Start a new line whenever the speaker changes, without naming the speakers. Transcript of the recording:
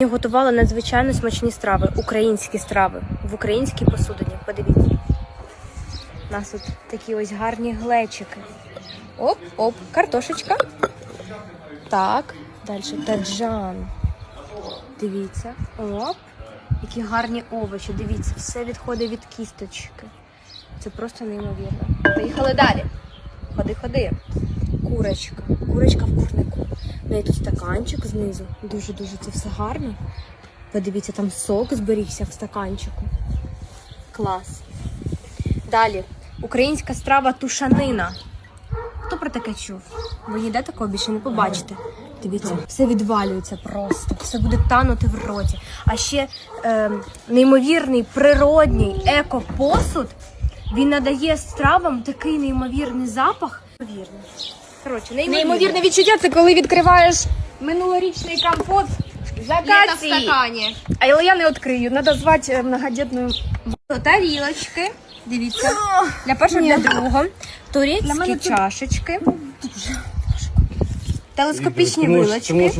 Я готувала надзвичайно смачні страви, українські страви в українській посудині. Подивіться. У нас тут такі ось гарні глечики. Оп, оп, картошечка. Так, далі таджан. Дивіться. Оп. Які гарні овочі. Дивіться, все відходить від кісточки. Це просто неймовірно. Поїхали далі. Ходи, ходи. Курочка. Курочка в курнику. В неї тут стаканчик знизу. Дуже-дуже це все гарно. Подивіться, там сок зберігся в стаканчику. Клас. Далі. Українська страва тушанина. Хто про таке чув? Ви ніде такого більше не побачите. Дивіться, все відвалюється просто, все буде танути в роті. А ще е, неймовірний природній еко-посуд. Він надає стравам такий неймовірний запах. Неймовірний. Коротше, неймовірне.
Неймовірне відчуття це коли відкриваєш минулорічний компот з
Літо в стакані.
Але я не відкрию, треба звати многодітною многодітну.
Тарілочки. Дивіться. Для першого, для другого. Турецькі чашечки. Телескопічні вилочки.